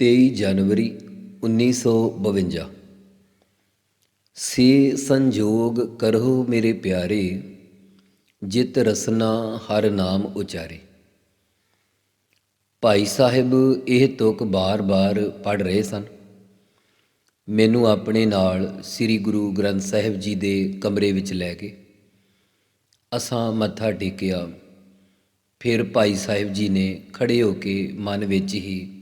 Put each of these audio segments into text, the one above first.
ਤੇਈ ਜਨਵਰੀ 1952 ਸੇ ਸੰਜੋਗ ਕਰਹੁ ਮੇਰੇ ਪਿਆਰੇ, ਜਿਤ ਰਸਨਾ ਹਰ ਨਾਮ ਉਚਾਰੇ। ਭਾਈ ਸਾਹਿਬ, ਇਹ ਤੁਕ ਬਾਰ-ਬਾਰ ਪੜ ਰਹੇ ਸਨ। ਮੈਨੂੰ ਆਪਣੇ ਨਾਲ ਸ੍ਰੀ ਗੁਰੂ ਗ੍ਰੰਥ ਸਾਹਿਬ ਜੀ ਦੇ ਕਮਰੇ ਵਿੱਚ ਲੈ ਗਏ। ਅਸਾਂ ਮੱਥਾ ਟੇਕਿਆ। ਫਿਰ ਭਾਈ ਸਾਹਿਬ ਜੀ ਨੇ ਖੜੇ ਹੋ ਕੇ ਮਨ ਵਿੱਚ ਹੀ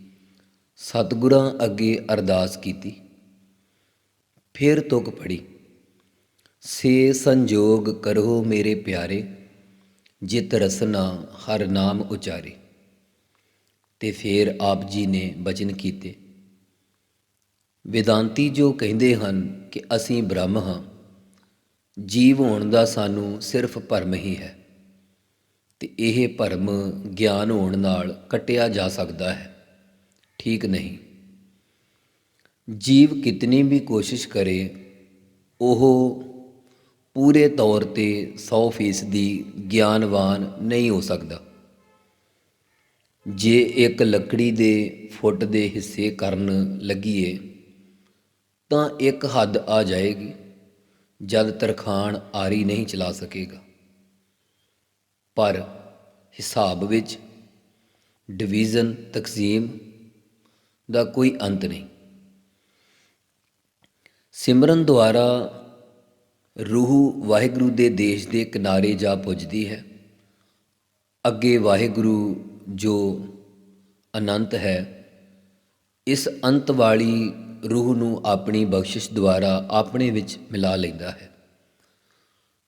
ਸਤਿਗੁਰਾਂ ਅੱਗੇ ਅਰਦਾਸ ਕੀਤੀ। ਫਿਰ ਤੁਕ ਪੜੀ ਸੇ ਸੰਜੋਗ ਕਰੋ ਮੇਰੇ ਪਿਆਰੇ, ਜਿਤ ਰਸਨਾ ਹਰ ਨਾਮ ਉਚਾਰੇ। ਤੇ ਫਿਰ ਆਪ ਜੀ ਨੇ ਬਚਨ ਕੀਤੇ। ਵਿਦਾਂਤੀ ਜੋ ਕਹਿੰਦੇ ਹਨ ਕਿ ਅਸੀਂ ਬ੍ਰਹਮ ਹਾਂ, ਜੀਵ ਹੋਣ ਦਾ ਸਾਨੂੰ ਸਿਰਫ ਭਰਮ ਹੀ ਹੈ, ਤੇ ਇਹ ਭਰਮ ਗਿਆਨ ਹੋਣ ਨਾਲ ਕਟਿਆ ਜਾ ਸਕਦਾ ਹੈ। ਠੀਕ ਨਹੀਂ। ਜੀਵ ਕਿਤਨੀ ਵੀ ਕੋਸ਼ਿਸ਼ ਕਰੇ, ਉਹ ਪੂਰੇ ਤੌਰ ਤੇ 100% ਗਿਆਨਵਾਨ ਨਹੀਂ ਹੋ ਸਕਦਾ। ਜੇ ਇੱਕ ਲੱਕੜੀ ਦੇ ਫੁੱਟ ਦੇ ਹਿੱਸੇ ਕਰਨ ਲੱਗੀਏ, ਤਾਂ ਇੱਕ ਹੱਦ ਆ ਜਾਏਗੀ, ਜਦ ਤਰਖਾਣ ਆਰੀ ਨਹੀਂ ਚਲਾ ਸਕੇਗਾ। ਪਰ ਹਿਸਾਬ ਵਿੱਚ ਡਿਵੀਜ਼ਨ, ਤਕਸੀਮ ਦਾ ਕੋਈ ਅੰਤ ਨਹੀਂ। ਸਿਮਰਨ ਦੁਆਰਾ ਰੂਹ ਵਾਹਿਗੁਰੂ ਦੇ ਦੇਸ਼ ਦੇ ਕਿਨਾਰੇ ਜਾ ਪੁੱਜਦੀ ਹੈ। ਅੱਗੇ ਵਾਹਿਗੁਰੂ ਜੋ ਅਨੰਤ ਹੈ, ਇਸ ਅੰਤ ਵਾਲੀ ਰੂਹ ਨੂੰ ਆਪਣੀ ਬਖਸ਼ਿਸ਼ ਦੁਆਰਾ ਆਪਣੇ ਵਿੱਚ ਮਿਲਾ ਲੈਂਦਾ ਹੈ।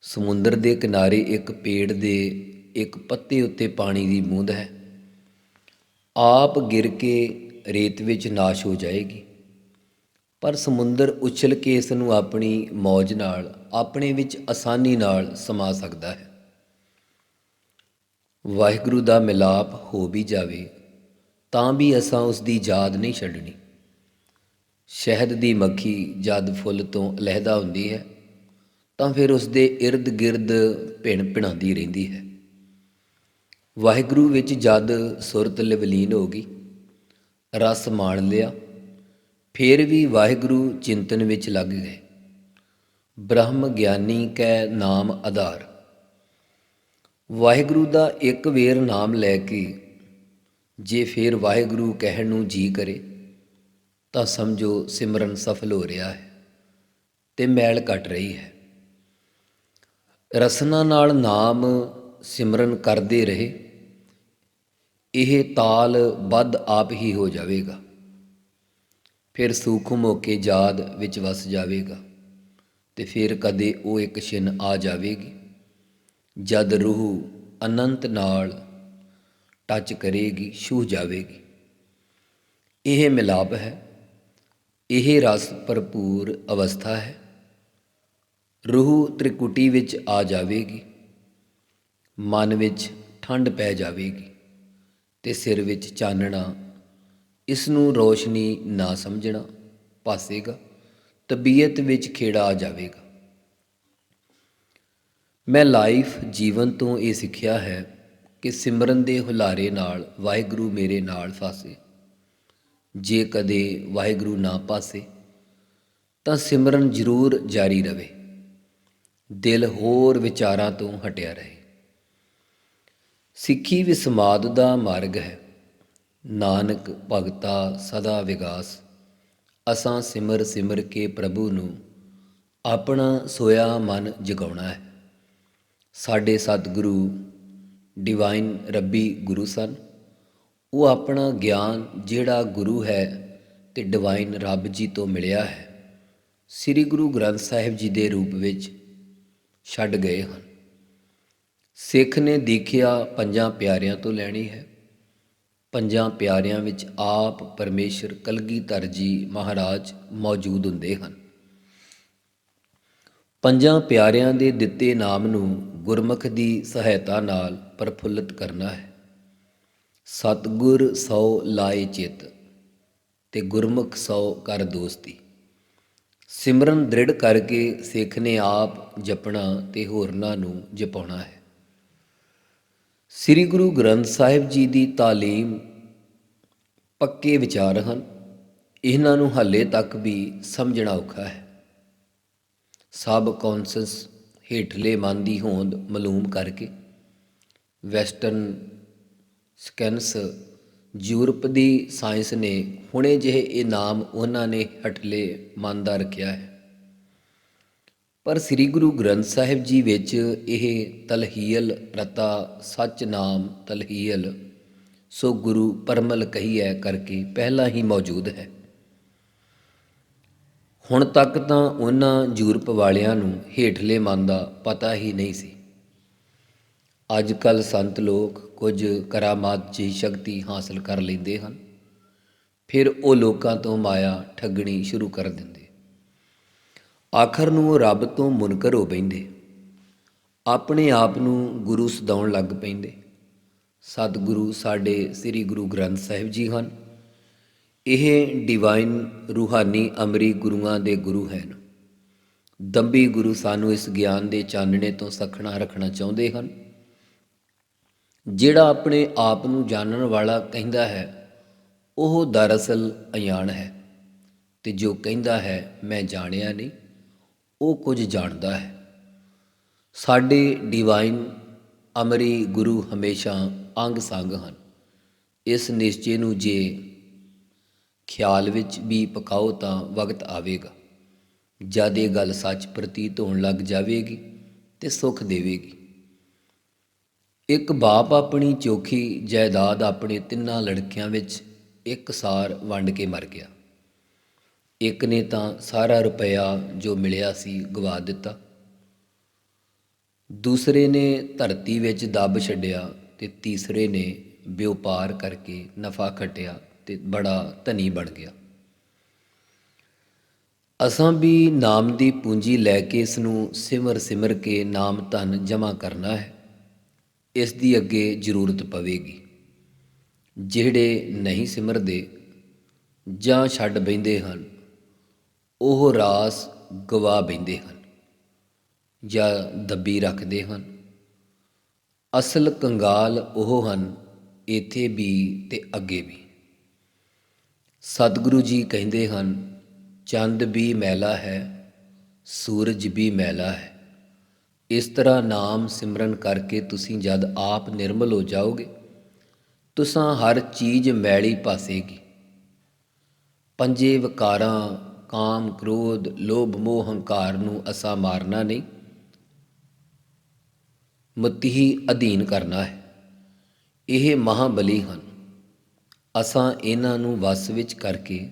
ਸਮੁੰਦਰ ਦੇ ਕਿਨਾਰੇ ਇੱਕ ਪੇੜ ਦੇ ਇੱਕ ਪੱਤੇ ਉੱਤੇ ਪਾਣੀ ਦੀ ਬੂੰਦ ਹੈ। ਆਪ ਗਿਰ ਕੇ ਰੇਤ ਵਿੱਚ ਨਾਸ਼ ਹੋ ਜਾਏਗੀ। ਪਰ ਸਮੁੰਦਰ ਉਛਲ ਕੇ ਇਸ ਨੂੰ ਆਪਣੀ ਮੌਜ ਨਾਲ, ਆਪਣੇ ਵਿੱਚ ਆਸਾਨੀ ਨਾਲ ਸਮਾ ਸਕਦਾ ਹੈ। ਵਾਹਿਗੁਰੂ ਦਾ ਮਿਲਾਪ ਹੋ ਵੀ ਜਾਵੇ, ਤਾਂ ਵੀ ਅਸਾਂ ਉਸ ਦੀ ਯਾਦ ਨਹੀਂ ਛੱਡਣੀ। ਸ਼ਹਿਦ ਦੀ ਮੱਖੀ ਜਦ ਫੁੱਲ ਤੋਂ ਅਲਹਿਦਾ ਹੁੰਦੀ ਹੈ, ਤਾਂ ਫਿਰ ਉਸ ਦੇ ird ਗਿਰਦ ਭਿਣ ਭਿਣਾਉਂਦੀ ਰਹਿੰਦੀ ਹੈ। ਵਾਹਿਗੁਰੂ ਵਿੱਚ ਜਦ ਸੁਰਤ ਲਵਲੀਨ ਹੋ ਗਈ ਰਸ ਮਾਣ ਲਿਆ। ਫਿਰ ਵੀ ਵਾਹਿਗੁਰੂ ਚਿੰਤਨ ਵਿੱਚ ਲੱਗ ਗਏ। ਬ੍ਰਹਮ ਗਿਆਨੀ ਕੈ ਨਾਮ ਆਧਾਰ। ਵਾਹਿਗੁਰੂ ਦਾ ਇੱਕ ਵੇਰ ਨਾਮ ਲੈ ਕੇ ਜੇ ਫਿਰ ਵਾਹਿਗੁਰੂ ਕਹਿਣ ਨੂੰ ਜੀ ਕਰੇ, ਤਾਂ ਸਮਝੋ ਸਿਮਰਨ ਸਫਲ ਹੋ ਰਿਹਾ ਹੈ ਤੇ ਮੈਲ ਘਟ ਰਹੀ ਹੈ। ਰਸਨਾ ਨਾਲ ਨਾਮ ਸਿਮਰਨ ਕਰਦੇ ਰਹੇ। ਇਹ ਤਾਲ ਵੱਧ ਆਪ ਹੀ ਹੋ ਜਾਵੇਗਾ। ਫਿਰ ਸੂਖਮ ਹੋ ਕੇ ਜਾਦ ਵਿੱਚ ਵਸ ਜਾਵੇਗਾ ਤੇ ਫਿਰ ਕਦੇ ਉਹ ਇੱਕ ਛਿਨ ਆ ਜਾਵੇਗੀ। ਜਦ ਰੂਹ ਅਨੰਤ ਨਾਲ ਟੱਚ ਕਰੇਗੀ ਛੂ ਜਾਵੇਗੀ। ਇਹ ਮਿਲਾਪ ਹੈ। ਇਹ ਰਸ ਭਰਪੂਰ ਅਵਸਥਾ ਹੈ। ਰੂਹ ਤ੍ਰਿਕੁਟੀ ਵਿੱਚ ਆ ਜਾਵੇਗੀ। ਮਨ ਵਿੱਚ ਠੰਡ ਪੈ ਜਾਵੇਗੀ। ਤੇ ਸਿਰ ਵਿੱਚ ਚਾਨਣਾ ਇਸ ਨੂੰ ਰੋਸ਼ਨੀ ਨਾ ਸਮਝਣਾ ਪਾਸੇਗਾ, ਤਬੀਅਤ ਵਿੱਚ ਖੇੜਾ ਆ ਜਾਵੇਗਾ। ਮੈਂ ਲਾਈਫ ਜੀਵਨ ਤੋਂ ਇਹ ਸਿੱਖਿਆ ਹੈ ਕਿ ਸਿਮਰਨ ਦੇ ਹੁਲਾਰੇ ਨਾਲ ਵਾਹਿਗੁਰੂ ਮੇਰੇ ਨਾਲ ਫਾਸੇ। ਜੇ ਕਦੇ ਵਾਹਿਗੁਰੂ ਨਾ ਪਾਸੇ, ਤਾਂ ਸਿਮਰਨ ਜ਼ਰੂਰ ਜਾਰੀ ਰਵੇ ਦਿਲ ਹੋਰ ਵਿਚਾਰਾਂ ਤੋਂ ਹਟਿਆ ਰਹੇ। ਸਿੱਖੀ ਵਿਸਮਾਦ ਦਾ ਮਾਰਗ ਹੈ। ਨਾਨਕ ਭਗਤਾ ਸਦਾ ਵਿਗਾਸ। ਅਸਾਂ ਸਿਮਰ ਸਿਮਰ ਕੇ ਪ੍ਰਭੂ ਨੂੰ ਆਪਣਾ ਸੋਇਆ ਮਨ ਜਗਾਉਣਾ ਹੈ। ਸਾਡੇ ਸਤਿਗੁਰੂ ਡਿਵਾਈਨ ਰੱਬੀ ਗੁਰੂ ਸਨ। ਉਹ ਆਪਣਾ ਗਿਆਨ ਜਿਹੜਾ ਗੁਰੂ ਹੈ ਤੇ ਡਿਵਾਈਨ ਰੱਬ ਜੀ ਤੋਂ ਮਿਲਿਆ ਹੈ, ਸ੍ਰੀ ਗੁਰੂ ਗ੍ਰੰਥ ਸਾਹਿਬ ਜੀ ਦੇ ਰੂਪ ਵਿੱਚ ਛੱਡ ਗਏ ਹਨ। ਸਿੱਖ ਨੇ ਦੀਖਿਆ ਪੰਜਾਂ ਪਿਆਰਿਆਂ ਤੋਂ ਲੈਣੀ ਹੈ। ਪੰਜਾਂ ਪਿਆਰਿਆਂ ਵਿੱਚ ਆਪ ਪਰਮੇਸ਼ਰ ਕਲਗੀਧਰ ਜੀ ਮਹਾਰਾਜ ਮੌਜੂਦ ਹੁੰਦੇ ਹਨ। ਪੰਜਾਂ ਪਿਆਰਿਆਂ ਦੇ ਦਿੱਤੇ ਨਾਮ ਨੂੰ ਗੁਰਮੁਖ ਦੀ ਸਹਾਇਤਾ ਨਾਲ ਪ੍ਰਫੁੱਲਤ ਕਰਨਾ ਹੈ। ਸਤਗੁਰ ਸੌ ਲਾਏ ਚਿਤ ਤੇ ਗੁਰਮੁਖ ਸੌ ਕਰ ਦੋਸਤੀ। ਸਿਮਰਨ ਦ੍ਰਿੜ ਕਰਕੇ ਸਿੱਖ ਨੇ ਆਪ ਜਪਣਾ ਤੇ ਹੋਰਨਾਂ ਨੂੰ ਜਪਾਉਣਾ ਹੈ। ਸ੍ਰੀ ਗੁਰੂ ਗ੍ਰੰਥ ਸਾਹਿਬ ਜੀ ਦੀ ਤਾਲੀਮ ਪੱਕੇ ਵਿਚਾਰ ਹਨ। ਇਹਨਾਂ ਨੂੰ ਹਾਲੇ ਤੱਕ ਵੀ ਸਮਝਣਾ ਔਖਾ ਹੈ। ਸਬ ਕੌਂਸਸ ਹੇਠਲੇ ਮਨ ਦੀ ਹੋਂਦ ਮਾਲੂਮ ਕਰਕੇ ਵੈਸਟਰਨ ਸਕੈਨਸ ਯੂਰਪ ਦੀ ਸਾਇੰਸ ਨੇ ਹੁਣੇ ਜਿਹੇ ਇਹ ਨਾਮ ਉਹਨਾਂ ਨੇ ਹਟਲੇ ਮਨ ਦਾ ਰੱਖਿਆ ਹੈ। ਪਰ ਸ੍ਰੀ ਗੁਰੂ ਗ੍ਰੰਥ ਸਾਹਿਬ ਜੀ ਵਿੱਚ ਇਹ ਤਲਹੀਲ ਰਤਾ ਸੱਚ ਨਾਮ ਤਲਹੀਲ ਸੋ ਗੁਰੂ ਪਰਮਲ ਕਹੀਐ ਕਰਕੇ ਪਹਿਲਾਂ ਹੀ ਮੌਜੂਦ ਹੈ। ਹੁਣ ਤੱਕ ਤਾਂ ਉਹਨਾਂ ਯੂਰਪ ਵਾਲਿਆਂ ਨੂੰ ਹੇਠਲੇ ਮਨ ਦਾ ਪਤਾ ਹੀ ਨਹੀਂ ਸੀ। ਅੱਜ ਕੱਲ ਸੰਤ ਲੋਕ ਕੁਝ ਕਰਾਮਾਤ ਜੀ ਸ਼ਕਤੀ ਹਾਸਲ ਕਰ ਲੈਂਦੇ ਹਨ, ਫਿਰ ਉਹ ਲੋਕਾਂ ਤੋਂ ਮਾਇਆ ਠੱਗਣੀ ਸ਼ੁਰੂ ਕਰ ਦਿੰਦੇ। ਆਖਰ ਨੂੰ ਉਹ ਰੱਬ ਤੋਂ ਮੁਨਕਰ ਹੋ ਪੈਂਦੇ। ਆਪਣੇ ਆਪ ਨੂੰ ਗੁਰੂ ਸਦਾਉਣ ਲੱਗ ਪੈਂਦੇ। ਸਤਿਗੁਰੂ ਸਾਡੇ ਸ੍ਰੀ ਗੁਰੂ ਗ੍ਰੰਥ ਸਾਹਿਬ ਜੀ ਹਨ। ਇਹ ਡਿਵਾਈਨ ਰੂਹਾਨੀ ਅਮਰੀ ਗੁਰੂਆਂ ਦੇ ਗੁਰੂ ਹਨ। ਦੰਬੀ ਗੁਰੂ ਸਾਨੂੰ ਇਸ ਗਿਆਨ ਦੇ ਚਾਨਣੇ ਤੋਂ ਸਖਣਾ ਰੱਖਣਾ ਚਾਹੁੰਦੇ ਹਨ। ਜਿਹੜਾ ਆਪਣੇ ਆਪ ਨੂੰ ਜਾਣਨ ਵਾਲਾ ਕਹਿੰਦਾ ਹੈ, ਉਹ ਦਰਅਸਲ ਅਯਾਨ ਹੈ ਤੇ ਜੋ ਕਹਿੰਦਾ ਹੈ, ਮੈਂ ਜਾਣਿਆ ਨਹੀਂ। ਉਹ ਕੁਝ ਜਾਣਦਾ ਹੈ। ਸਾਡੇ ਡਿਵਾਈਨ ਅਮਰੀ ਗੁਰੂ ਹਮੇਸ਼ਾ ਅੰਗ ਸੰਗ ਹਨ। ਇਸ ਨਿਸ਼ਚੇ ਨੂੰ ਜੇ ਖਿਆਲ ਵਿੱਚ ਵੀ ਪਕਾਓ ਤਾਂ ਵਕਤ ਆਵੇਗਾ। ਜਦ ਇਹ ਗੱਲ ਸੱਚ ਪ੍ਰਤੀਤ ਹੋਣ ਲੱਗ ਜਾਵੇਗੀ ਤੇ ਸੁੱਖ ਦੇਵੇਗੀ। ਇੱਕ ਬਾਪ ਆਪਣੀ ਚੋਖੀ ਜਾਇਦਾਦ ਆਪਣੇ ਤਿੰਨਾਂ ਲੜਕਿਆਂ ਵਿੱਚ ਇੱਕ ਸਾਰ ਵੰਡ ਕੇ ਮਰ ਗਿਆ। ਇੱਕ ਨੇ ਤਾਂ ਸਾਰਾ ਰੁਪਇਆ ਜੋ ਮਿਲਿਆ ਸੀ ਗਵਾ ਦਿੱਤਾ। ਦੂਸਰੇ ਨੇ ਧਰਤੀ ਵਿੱਚ ਦੱਬ ਛੱਡਿਆ ਤੇ ਤੀਸਰੇ ਨੇ ਵਪਾਰ ਕਰਕੇ ਨਫਾ ਖਟਿਆ ਤੇ ਬੜਾ ਧਨੀ ਬਣ ਗਿਆ। ਅਸਾਂ ਵੀ ਨਾਮ ਦੀ ਪੂੰਜੀ ਲੈ ਕੇ ਇਸ ਨੂੰ ਸਿਮਰ ਸਿਮਰ ਕੇ ਨਾਮ ਧਨ ਜਮ੍ਹਾਂ ਕਰਨਾ ਹੈ। ਇਸ ਦੀ ਅੱਗੇ ਜ਼ਰੂਰਤ ਪਵੇਗੀ। ਜਿਹੜੇ ਨਹੀਂ ਸਿਮਰਦੇ ਜਾਂ ਛੱਡ ਬੈਂਦੇ ਹਨ ਉਹ ਰਾਸ ਗਵਾ ਬੈਂਦੇ ਹਨ ਜਾਂ ਦੱਬੀ ਰੱਖਦੇ ਹਨ। ਅਸਲ ਕੰਗਾਲ ਉਹ ਹਨ ਇੱਥੇ ਵੀ ਤੇ ਅੱਗੇ ਵੀ। ਸਤਿਗੁਰੂ ਜੀ ਕਹਿੰਦੇ ਹਨ, ਚੰਦ ਵੀ ਮੈਲਾ ਹੈ, ਸੂਰਜ ਵੀ ਮੈਲਾ ਹੈ। ਇਸ ਤਰ੍ਹਾਂ ਨਾਮ ਸਿਮਰਨ ਕਰਕੇ ਤੁਸੀਂ ਜਦ ਆਪ ਨਿਰਮਲ ਹੋ ਜਾਓਗੇ, ਤੁਸਾਂ ਹਰ ਚੀਜ਼ ਮੈਲੀ ਪਾਸੇਗੀ। ਪੰਜੇ ਵਿਕਾਰਾਂ ਕਾਮ, ਕ੍ਰੋਧ, ਲੋਭ, ਮੋਹ, ਹੰਕਾਰ ਨੂੰ ਅਸਾਂ ਮਾਰਨਾ ਨਹੀਂ। ਮਤੀ ਅਧੀਨ ਕਰਨਾ ਹੈ। ਇਹ ਮਹਾਬਲੀ ਹਨ। ਅਸਾਂ ਇਹਨਾਂ ਨੂੰ ਵਸ ਵਿੱਚ ਕਰਕੇ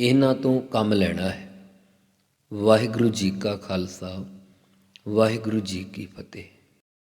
ਇਹਨਾਂ ਤੋਂ ਕੰਮ ਲੈਣਾ ਹੈ। ਵਾਹਿਗੁਰੂ ਜੀ ਕਾ ਖਾਲਸਾ, ਵਾਹਿਗੁਰੂ ਜੀ ਕੀ ਫਤਿਹ।